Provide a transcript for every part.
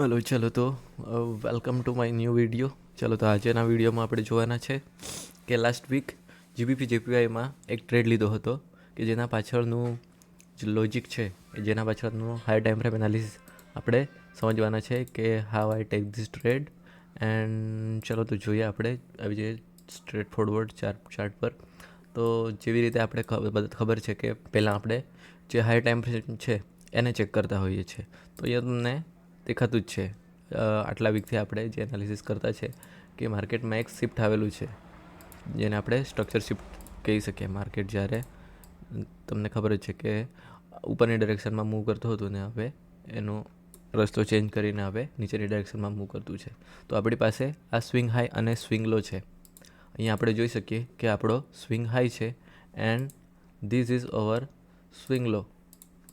Hello, ચલો તો welcome to my new video ચલો તો આજેના વિડીયોમાં આપણે જોવાના છે કે લાસ્ટ વીક જીબીપી જેપીઆઈમાં એક ટ્રેડ લીધો હતો કે જેના પાછળનું જે લોજિક છે જેના પાછળનું હાઈ ટાઈમ ફ્રેમ એનાલિસિસ આપણે સમજવાના છે કે how I take this trade and ચલો તો જોઈએ આપણે આવી જે સ્ટ્રેટ ફોરવર્ડ ચાર્ટ ચાર્ટ પર. તો જેવી રીતે આપણે ખબર છે કે પહેલાં આપણે જે હાઈ ટાઈમ ફ્રેમ છે, એને ચેક કરતા હોઈએ છીએ. તો એ તમને દેખાતું જ છે. આટલા વીકથી આપણે જે એનાલિસિસ કરતા છે કે માર્કેટમાં એક શિફ્ટ આવેલું છે, જેને આપણે સ્ટ્રક્ચર શિફ્ટ કહી શકીએ. માર્કેટ જ્યારે, તમને ખબર જ છે કે ઉપરની ડાયરેક્શનમાં મૂવ કરતું હતું ને હવે એનો રસ્તો ચેન્જ કરીને હવે નીચેની ડાયરેક્શનમાં મૂવ કરતું છે. તો આપણી પાસે આ સ્વિંગ હાઈ અને સ્વિંગ લો છે. અહીંયા આપણે જોઈ શકીએ કે આપણો સ્વિંગ હાઈ છે and this is over swing low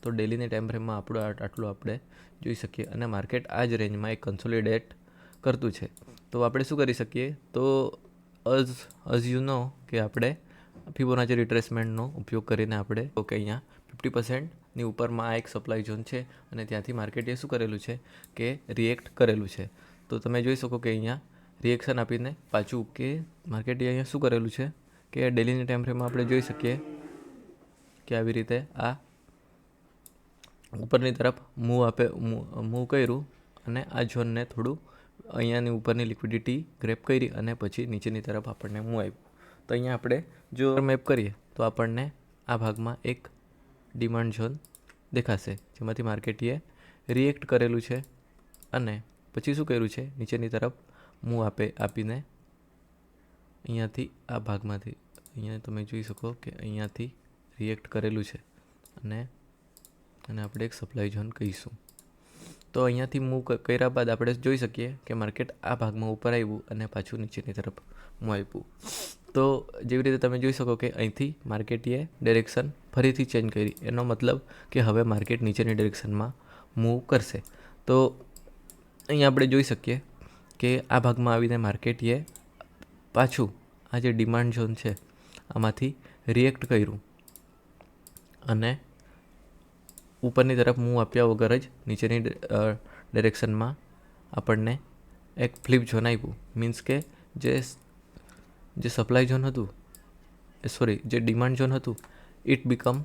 તો ડેલીની ટાઈમ ફ્રેમમાં આપણું આટલું આપણે જોઈ શકીએ. અને માર્કેટ આ જ રેન્જમાં એક કન્સોલિડેટ કરતું છે. તો આપણે શું કરી શકીએ? તો અઝ અઝ યુ નો કે આપણે ફિબોનાચી રિટ્રેસમેન્ટનો ઉપયોગ કરીને આપણે ઓકે અહીંયા ફિફ્ટી પર્સન્ટની ઉપરમાં આ એક સપ્લાય ઝોન છે અને ત્યાંથી માર્કેટે શું કરેલું છે? કે રિએક્ટ કરેલું છે. તો તમે જોઈ શકો કે અહીંયા રિએક્શન આપીને પાછું કે માર્કેટે અહીંયા શું કરેલું છે? કે ડેલીની ટાઈમ ફ્રેમમાં આપણે જોઈ શકીએ કે આવી રીતે આ ઉપરની તરફ મૂવ આપે મૂવ કર્યું અને આ ઝોનને થોડું અહીંયાની ઉપરની લિક્વિડિટી ગ્રેપ કરી અને પછી નીચેની તરફ આપણને મૂવ આવ્યું તો અહીંયા આપણે જો મેપ કરીએ તો આપણને આ ભાગમાં એક ડિમાન્ડ ઝોન દેખાશે, જેમાંથી માર્કેટીએ રિએક્ટ કરેલું છે અને પછી શું કર્યું છે? નીચેની તરફ મૂવ આપે, આપીને અહીંયાથી આ ભાગમાંથી, અહીંયા તમે જોઈ શકો કે અહીંયાથી રિએક્ટ કરેલું છે અને અને આપણે એક સપ્લાય ઝોન કહીશું. તો અહીંયાથી મૂવ કર્યા બાદ આપણે જોઈ શકીએ કે માર્કેટ આ ભાગમાં ઉપર આવ્યું અને પાછું નીચેની તરફ મૂવ આપ્યું. તો જેવી રીતે તમે જોઈ શકો કે અહીંથી માર્કેટીએ ડિરેક્શન ફરીથી ચેન્જ કરી. એનો મતલબ કે હવે માર્કેટ નીચેની ડિરેક્શનમાં મૂવ કરશે. તો અહીં આપણે જોઈ શકીએ કે આ ભાગમાં આવીને માર્કેટીએ પાછું આ જે ડિમાન્ડ ઝોન છે, આમાંથી રિએક્ટ કર્યું. અને ઉપરની તરફ મૂવ આપ્યા વગર જ નીચેની ડિરેક્શનમાં આપણને એક ફ્લિપ ઝોન આપ્યું મીન્સ કે જે જે સપ્લાય ઝોન હતું, એ સોરી, જે ડિમાન્ડ ઝોન હતું, ઇટ બીકમ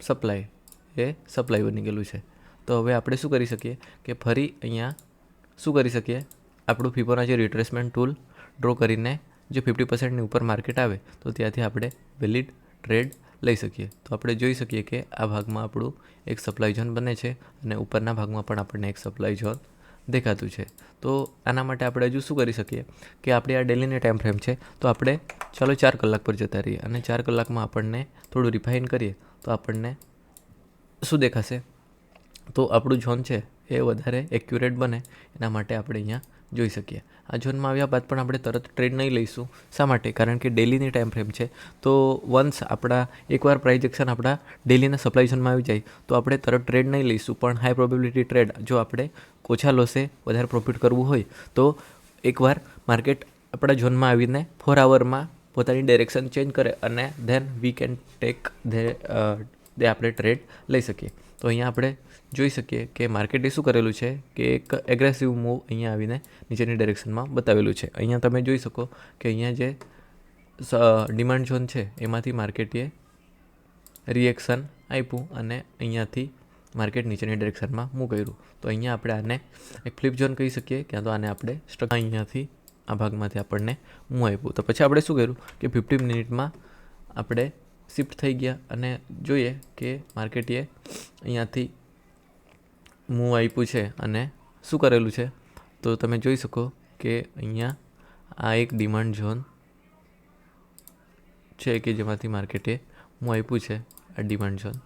સપ્લાય. એ સપ્લાય બની ગયેલું છે. તો હવે આપણે શું કરી શકીએ કે ફરી અહીંયા શું કરી શકીએ? આપણું ફિબોનાચી રિટ્રેસમેન્ટ ટૂલ ડ્રો કરીને જો ફિફ્ટી પર્સન્ટની ઉપર માર્કેટ આવે, તો ત્યાંથી આપણે વેલિડ ટ્રેડ લઈ શકીએ. તો આપણે જોઈ શકીએ કે આ ભાગમાં આપણું એક સપ્લાય ઝોન બને છે અને ઉપરના ભાગમાં પણ આપણને એક સપ્લાય ઝોન દેખાતું છે. તો આના માટે આપણે હજુ શું કરી શકીએ કે આપણી આ ડેલીની ટાઈમ ફ્રેમ છે, તો આપણે ચાલો ચાર કલાક પર જતા રહીએ અને ચાર કલાકમાં આપણને થોડું રિફાઇન કરીએ, તો આપણને શું દેખાશે? તો આપણું ઝોન છે એ વધારે એક્યુરેટ બને. એના માટે આપણે અહીંયા જોઈ શકીએ. આ ઝોનમાં આવ્યા બાદ પણ આપણે તરત ટ્રેડ નહીં લઈશું. શા માટે? કારણ કે ડેલીની ટાઈમ ફ્રેમ છે. તો વન્સ આપણા એકવાર પ્રાઇઝ એક્શન આપણા ડેલીના સપ્લાય ઝોનમાં આવી જાય, તો આપણે તરત ટ્રેડ નહીં લઈશું. પણ હાઈ પ્રોબેબિલિટી ટ્રેડ જો આપણે ઓછા લોસે વધારે પ્રોફિટ કરવું હોય, તો એકવાર માર્કેટ આપણા ઝોનમાં આવીને ફોર આવરમાં પોતાની ડાયરેક્શન ચેન્જ કરે અને then we can take the આપણે ટ્રેડ લઈ શકીએ. તો અહીંયા આપણે જોઈ શકીએ કે માર્કેટે શું કરેલું છે કે એક એગ્રેસિવ મૂવ અહીંયા આવીને નીચેની ડાયરેક્શનમાં બતાવેલું છે. અહીંયા તમે જોઈ શકો કે અહીંયા જે ડિમાન્ડ ઝોન છે, એમાંથી માર્કેટે રિએક્શન આપ્યું અને અહીંયાથી માર્કેટ નીચેની ડાયરેક્શનમાં મૂવ કર્યું. તો અહીંયા આપણે આને એક ફ્લિપ ઝોન કહી શકીએ, ક્યાં તો આને આપણે સ્ટ્રક અહીંયાથી આ ભાગમાંથી આપણને મૂવ આપ્યું. તો પછી આપણે શું કર્યું કે ફિફ્ટી મિનિટમાં આપણે શિફ્ટ થઈ ગયા અને જોઈએ કે માર્કેટે અહીંયાથી મૂવ આપ્યું છે અને શું કરેલું છે? તો તમે જોઈ શકો કે અહીંયા આ એક ડિમાન્ડ ઝોન છે કે જેમાંથી માર્કેટે હું આપ્યું છે આ ડિમાન્ડ ઝોન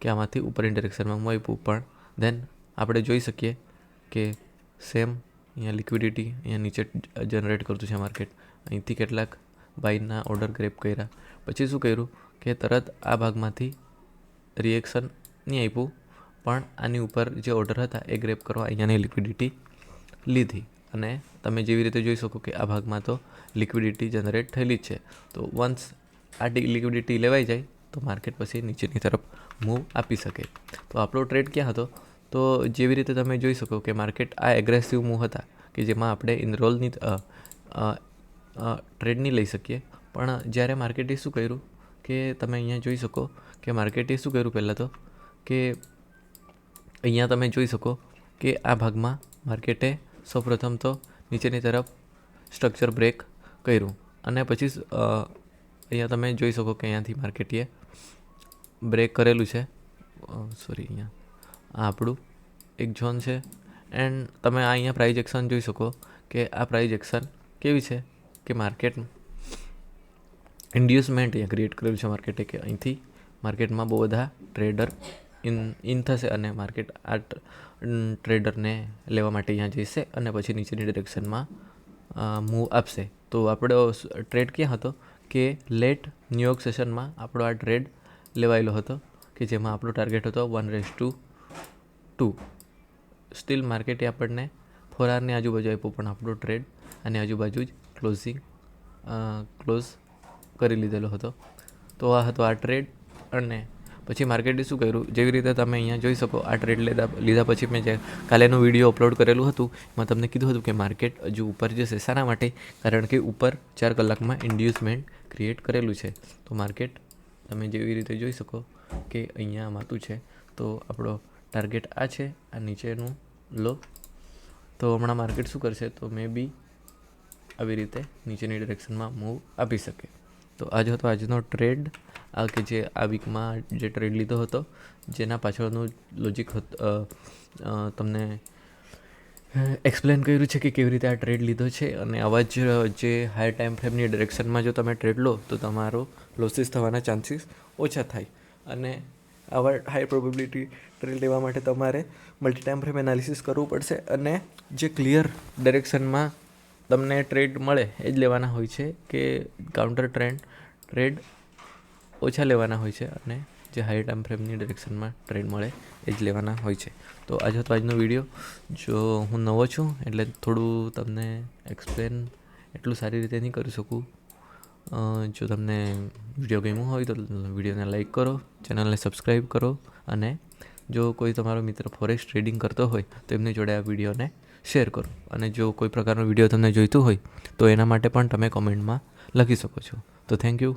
કે આમાંથી ઉપરની ડિરેક્શનમાં મૂવ આપ્યું, પણ દેન આપણે જોઈ શકીએ કે સેમ અહીંયા લિક્વિડિટી અહીંયા નીચે જનરેટ કરતું છે માર્કેટ અહીંથી કેટલાક બાયના ઓર્ડર ગ્રેપ કર્યા. પછી શું કર્યું કે તરત આ ભાગમાંથી રિએક્શન નહીં આપ્યું. પણ આની ઉપર જે ઓર્ડર હતા એ ગ્રેપ કરવા અહીંયાની લિક્વિડિટી લીધી. અને તમે જેવી રીતે જોઈ શકો કે આ ભાગમાં તો લિક્વિડિટી જનરેટ થયેલી જ છે. તો વન્સ આ લિક્વિડિટી લેવાઈ જાય, તો માર્કેટ પછી નીચેની તરફ મૂવ આપી શકે. તો આપણો ટ્રેડ ક્યાં હતો? તો જેવી રીતે તમે જોઈ શકો કે માર્કેટ આ એગ્રેસિવ મૂવ હતા, કે જેમાં આપણે ઇનરોલની ટ્રેડ નહીં લઈ શકીએ. પણ જ્યારે માર્કેટે શું કર્યું? કે તમે અહીંયા જોઈ શકો કે માર્કેટે શું કર્યું પહેલાં તો? કે અહીંયા તમે જોઈ શકો કે આ ભાગમાં માર્કેટે સૌપ્રથમ તો નીચેની તરફ સ્ટ્રક્ચર બ્રેક કર્યું. અને પછી અહીંયા તમે જોઈ શકો કે અહીંયાથી માર્કેટીએ બ્રેક કરેલું છે. સોરી અહીંયા. આ આપણું એક ઝોન છે. એન્ડ તમે આ અહીંયા પ્રાઇઝ એક્શન જોઈ શકો કે આ પ્રાઇઝ એક્શન કેવી છે કે માર્કેટ ઇન્ડ્યુસમેન્ટ અહીંયા ક્રિએટ કરેલું છે માર્કેટે કે અહીંથી માર્કેટમાં બહુ બધા ટ્રેડર ઇન ઇન થશે અને માર્કેટ આ ટ્રેડરને લેવા માટે અહીંયા જશે અને પછી નીચેની ડિરેક્શનમાં મૂવ આપશે. તો આપણો ટ્રેડ ક્યાં હતો? કે લેટ ન્યુયોર્ક સેશનમાં આપણો આ ટ્રેડ લેવાયેલો હતો, કે જેમાં આપણો ટાર્ગેટ હતો વન રેસ ટુ ટુ. સ્ટીલ માર્કેટે આપણને ફોર આરની આજુબાજુ આપ્યો, પણ આપણો ટ્રેડ અને આજુબાજુ જ ક્લોઝિંગ ક્લોઝ કરી લીધેલો હતો. તો આ હતો આ ટ્રેડ અને પછી માર્કેટે શું કર્યું? જેવી રીતે તમે અહીંયા જોઈ શકો, આ ટ્રેડ લીધા લીધા પછી મેં જે કાલેનું વીડિયો અપલોડ કરેલું હતું, એમાં તમને કીધું હતું કે માર્કેટ હજુ ઉપર જશે શાના માટે? કારણ કે ઉપર ચાર કલાકમાં ઇન્ડ્યુસમેન્ટ ક્રિએટ કરેલું છે. તો માર્કેટ તમે જેવી રીતે જોઈ શકો કે અહીંયા માતું છે. તો આપણો ટાર્ગેટ આ છે, આ નીચેનું લો. તો હમણાં માર્કેટ શું કરશે? તો મે બી આવી રીતે નીચેની ડિરેક્શનમાં મૂવ આપી શકે. તો આજ હતો આજનો ટ્રેડ આ કે જે આ વીકમાં જે ટ્રેડ લીધો હતો, જેના પાછળનું લોજિક તમને એક્સપ્લેન કર્યું છે કે કેવી રીતે આ ટ્રેડ લીધો છે અને આવા જ, જે હાઈ ટાઈમ ફ્રેમની ડિરેક્શનમાં જો તમે ટ્રેડ લો, તો તમારો લોસીસ થવાના ચાન્સીસ ઓછા થાય. અને આવા હાઈ પ્રોબેબિલિટી ટ્રેડ લેવા માટે તમારે મલ્ટી ટાઈમ ફ્રેમ એનાલિસિસ કરવું પડશે અને જે ક્લિયર ડિરેક્શનમાં તમને ટ્રેડ મળે, એ જ લેવાના હોય છે કે કાઉન્ટર ટ્રેન્ડ ટ્રેડ ઓછા લેવાના હોય છે અને જે હાઈ ટાઈમ ફ્રેમની ડિરેક્શનમાં ટ્રેડ મળે, એ જ લેવાના હોય છે. તો આજ હતો આજનો વીડિયો જો હું નવો છું, એટલે થોડું તમને એક્સપ્લેન એટલું સારી રીતે નહીં કરી શકું. જો તમને વીડિયો ગમ્યો હોય તો વિડીયોને લાઇક કરો ચેનલને સબસ્ક્રાઈબ કરો અને જો કોઈ તમારો મિત્ર ફોરેક્સ ટ્રેડિંગ કરતો હોય, તો એમની જોડે આ વિડીયોને શેર કરો. અને જો કોઈ પ્રકારનો વીડિયો તમને જોઈતો હોય, તો એના માટે પણ તમે કોમેન્ટમાં લખી શકો છો. તો થેન્ક યુ